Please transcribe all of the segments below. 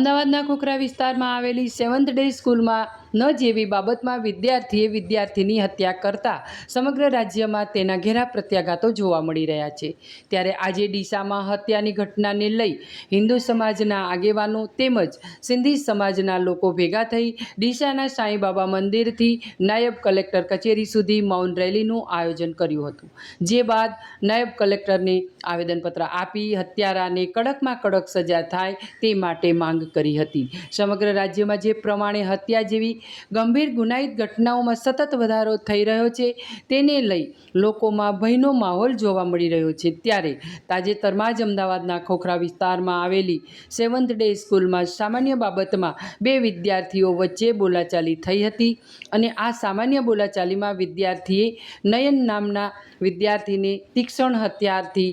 અમદાવાદના ખોખરા વિસ્તારમાં આવેલી સેવન્થ ડે સ્કૂલમાં ન જેવી બાબતમાં વિદ્યાર્થીએ વિદ્યાર્થીની હત્યા કરતા સમગ્ર રાજ્યમાં તેના ઘેરા પ્રત્યાઘાતો જોવા મળી રહ્યા છે. ત્યારે આજે ડીસામાં હત્યાની ઘટનાને લઈ હિન્દુ સમાજના આગેવાનો તેમજ સિંધી સમાજના લોકો ભેગા થઈ ડીસાના સાંઈબાબા મંદિરથી નાયબ કલેક્ટર કચેરી સુધી મૌન રેલીનું આયોજન કર્યું હતું. જે બાદ નાયબ કલેક્ટરને આવેદનપત્ર આપી હત્યારાને કડકમાં કડક સજા થાય તે માટે માંગ કરી હતી. સમગ્ર રાજ્યમાં જે પ્રમાણે હત્યા જેવી ગંભીર ગુનાહિત ઘટનાઓમાં સતત વધારો થઈ રહ્યો છે. તેને લઈ લોકોમાં ભયનો માહોલ જોવા મળી રહ્યો છે. ત્યારે તાજેતરમાં જ અમદાવાદના ખોખરા વિસ્તારમાં આવેલી સેવન્થ ડે સ્કૂલમાં સામાન્ય બાબતમાં બે વિદ્યાર્થીઓ વચ્ચે બોલાચાલી થઈ હતી અને આ સામાન્ય બોલાચાલીમાં વિદ્યાર્થીએ નયન નામના વિદ્યાર્થીને તીક્ષ્ણ હથિયારથી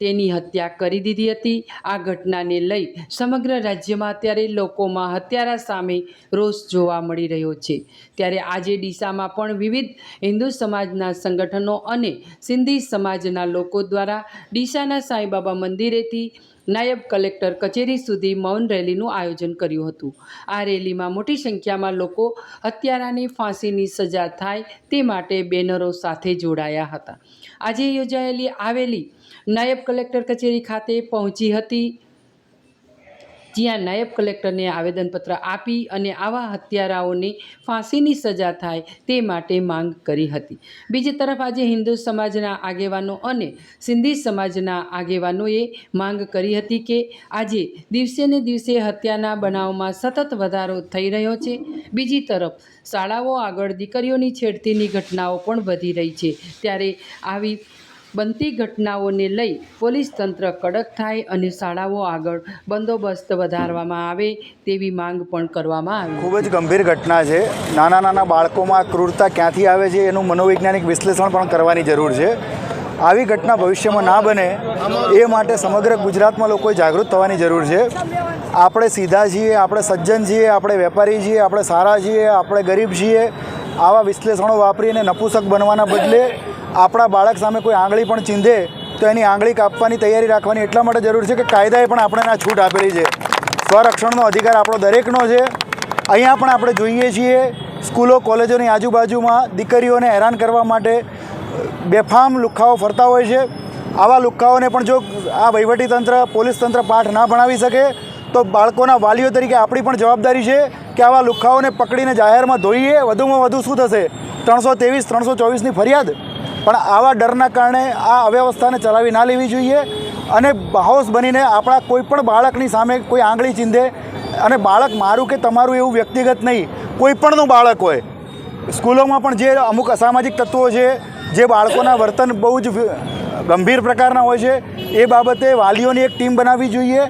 તેની હત્યા કરી દીધી હતી. આ ઘટનાને લઈ સમગ્ર રાજ્યમાં અત્યારે લોકોમાં હત્યારા સામે રોષ જોવા મળી રહ્યો છે. ત્યારે આજે ડીસામાં પણ વિવિધ હિન્દુ સમાજના સંગઠનો અને સિંધી સમાજના લોકો દ્વારા ડીસાના સાંઈબાબા મંદિરેથી નાયબ કલેક્ટર કચેરી સુધી મૌન રેલીનું આયોજન કર્યું હતું. આ રેલીમાં મોટી સંખ્યામાં લોકો હત્યારાની ફાંસીની સજા થાય તે માટે બેનરો સાથે જોડાયા હતા. આજે યોજાયેલી આવેલી નાયબ કલેક્ટર કચેરી ખાતે પહોંચી હતી જ્યાં નાયબ કલેક્ટરને આવેદનપત્ર આપી અને આવા હત્યારાઓને ફાંસીની સજા થાય તે માટે માંગ કરી હતી. બીજી તરફ આજે હિન્દુ સમાજના આગેવાનો અને સિંધી સમાજના આગેવાનોએ માંગ કરી હતી કે આજે દિવસે ને દિવસે હત્યાના બનાવમાં સતત વધારો થઈ રહ્યો છે. બીજી તરફ શાળાઓ આગળ દીકરીઓની છેડતીની ઘટનાઓ પણ વધી રહી છે. ત્યારે આવી બનતી ઘટનાઓને લઈ પોલીસ તંત્ર કડક થાય અને શાળાઓ આગળ બંદોબસ્ત વધારવામાં આવે તેવી માંગ પણ કરવામાં આવી ખૂબ જ ગંભીર ઘટના છે. નાના નાના બાળકોમાં ક્રૂરતા ક્યાંથી આવે છે એનું મનોવૈજ્ઞાનિક વિશ્લેષણ પણ કરવાની જરૂર છે. આવી ઘટના ભવિષ્યમાં ના બને એ માટે સમગ્ર ગુજરાતમાં લોકોએ જાગૃત થવાની જરૂર છે. આપણે સીધા છીએ, આપણે સજ્જન છીએ, આપણે વેપારી છીએ, આપણે સારા છીએ, આપણે ગરીબ છીએ. આવા વિશ્લેષણો વાપરીને નપુસક બનવાના બદલે આપણા બાળક સામે કોઈ આંગળી પણ ચીંધે, તો એની આંગળી કાપવાની તૈયારી રાખવાની એટલા માટે જરૂર છે કે કાયદાએ પણ આપણે આ છૂટ આપેલી છે. સ્વરક્ષણનો અધિકાર આપણો દરેકનો છે. અહીંયા પણ આપણે જોઈએ છીએ, સ્કૂલો, કોલેજોની આજુબાજુમાં દીકરીઓને હેરાન કરવા માટે બેફામ લુખ્ખાઓ ફરતા હોય છે. આવા લુખ્ખાઓને પણ જો આ વહીવટીતંત્ર પોલીસ તંત્ર પાઠ ના ભણાવી શકે, તો બાળકોના વાલીઓ તરીકે આપણી પણ જવાબદારી છે કે આવા લુખ્ખાઓને પકડીને જાહેરમાં ધોઈએ, વધુમાં વધુ શું થશે? ત્રણસો ત્રેવીસ, ત્રણસો ચોવીસની ફરિયાદ? પણ આવા ડરના કારણે આ અવ્યવસ્થાને ચલાવી ના લેવી જોઈએ અને બાહોશ બનીને આપણા કોઈ પણ બાળકની સામે કોઈ આંગળી ચીંધે અને બાળક મારું કે તમારું એવું વ્યક્તિગત નહીં, કોઈ પણનું બાળક હોય. સ્કૂલોમાં પણ જે અમુક અસામાજિક તત્વો છે, જે બાળકોના વર્તન બહુ જ ગંભીર પ્રકારના હોય છે, એ બાબતે વાલીઓની એક ટીમ બનાવવી જોઈએ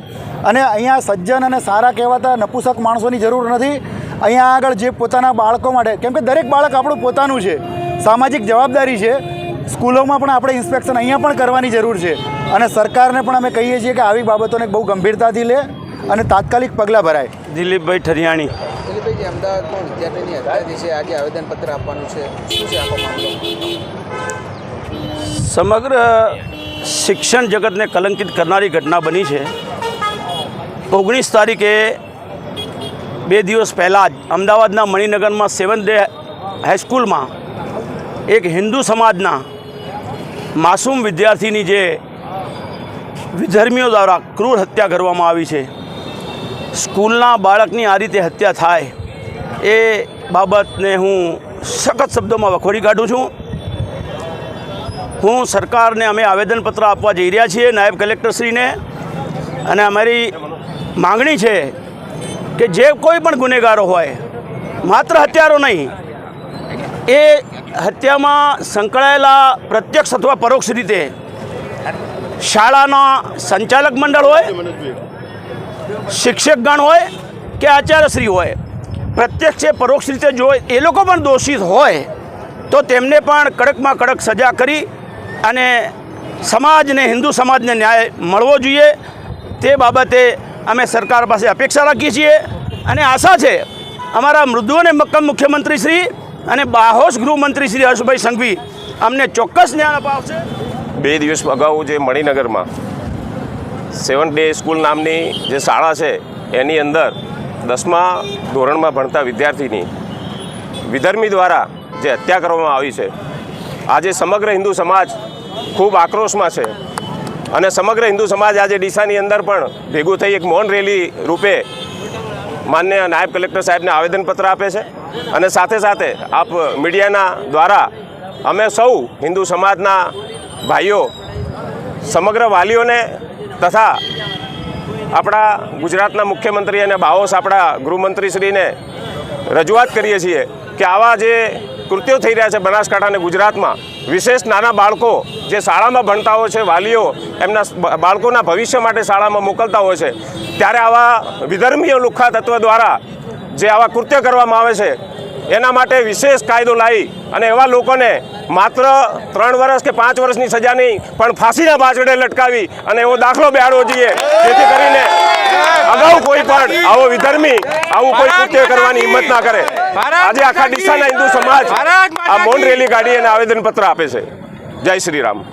અને અહીંયા સજ્જન અને સારા કહેવાતા નપુસક માણસોની જરૂર નથી. અહીંયા આગળ જે પોતાના બાળકો માટે, કેમ કે દરેક બાળક આપણું પોતાનું છે, સામાજિક જવાબદારી છે સ્કૂલોમાં પણ આપણે ઇન્સ્પેક્શન અહીંયા પણ કરવાની જરૂર છે. અને સરકારને પણ અમે કહીએ છીએ કે આવી બાબતોને બહુ ગંભીરતાથી લે અને તાત્કાલિક પગલાં ભરાય. દિલીપભાઈ ઠરિયાણી. દિલીપભાઈ જે અમદાવાદમાં વિદ્યાર્થીની હત્યા થઈ છે આજે આવેદનપત્ર આપવાનું છે. શું છે આખો મામલો? સમગ્ર શિક્ષણ જગતને કલંકિત કરનારી ઘટના બની છે. ઓગણીસ તારીખે બે દિવસ પહેલાં જ અમદાવાદના મણિનગરમાં સેવન ડે હાઈસ્કૂલમાં એક હિન્દુ સમાજના માસૂમ વિદ્યાર્થીની જે વિધર્મીઓ દ્વારા ક્રૂર હત્યા કરવામાં આવી છે, સ્કૂલના બાળકની આ રીતે હત્યા થાય, એ બાબતને હું સખત શબ્દોમાં વખોડી કાઢું છું. હું સરકારને અમે આવેદનપત્ર આપવા જઈ રહ્યા છીએ નાયબ કલેક્ટરશ્રીને અને અમારી માગણી છે કે જે કોઈ પણ ગુનેગારો હોય, માત્ર હત્યારો નહીં એ હત્યામાં સંકળાયેલા પ્રત્યક્ષ અથવા પરોક્ષ રીતે શાળાના સંચાલક મંડળ હોય, શિક્ષકગણ હોય કે આચાર્યશ્રી હોય, પ્રત્યક્ષ છે પરોક્ષ રીતે જો એ લોકો પણ દોષિત હોય, તો તેમને પણ કડકમાં કડક સજા કરી અને સમાજને, હિન્દુ સમાજને ન્યાય મળવો જોઈએ. તે બાબતે અમે સરકાર પાસે અપેક્ષા રાખીએ છીએ અને આશા છે અમારા મૃદુ અને મક્કમ મુખ્યમંત્રી શ્રી અને બાહોશ ગૃહમંત્રી શ્રી હર્ષભાઈ સંઘવી, અમને ચોક્કસ ન્યાય અપાવશે. બે દિવસ અગાઉ જે મણિનગરમાં સેવન ડે સ્કૂલ નામની જે શાળા છે, એની અંદર દસમા ધોરણમાં ભણતા વિદ્યાર્થીની વિધર્મી દ્વારા જે હત્યા કરવામાં આવી છે, આજે સમગ્ર હિન્દુ સમાજ ખૂબ આક્રોશમાં છે અને સમગ્ર હિન્દુ સમાજ આજે ડીસાની અંદર પણ ભેગું થઈ એક મૌન રેલી રૂપે માન્ય નાયબ કલેક્ટર સાહેબને આવેદનપત્ર આપે છે અને સાથે સાથે આપ મીડિયાના દ્વારા અમે સૌ હિન્દુ સમાજના ભાઈઓ, સમગ્ર વાલીઓને તથા આપણા ગુજરાતના મુખ્યમંત્રી અને બાઓસ આપણા ગૃહમંત્રીશ્રીને રજૂઆત કરીએ છીએ કે આવા જે કૃત્યો થઈ રહ્યા છે બનાસકાંઠા અને ગુજરાતમાં વિશેષ નાના બાળકો જે શાળામાં ભણતા હોય છે, વાલીઓ એમના બાળકોના ભવિષ્ય માટે શાળામાં મોકલતા હોય છે, ત્યારે આવા વિધર્મીય લુખ્ખા તત્વ દ્વારા જે આવા કૃત્ય કરવામાં આવે છે, એના માટે વિશેષ કાયદો લાવી અને એવા લોકોને માત્ર ત્રણ વર્ષ કે પાંચ વર્ષની સજા નહીં પણ ફાંસીના પાછળે લટકાવી અને એવો દાખલો બેહાડવો જોઈએ, જેથી કરીને અગાઉ કોઈ પણ આવો વિધર્મી આવું કોઈ કૃત્ય કરવાની હિંમત ના કરે. આજે આખા ડીસાના હિન્દુ સમાજ આ મૌન રેલી કાઢી અને આવેદન પત્ર આપે છે. જય શ્રી રામ.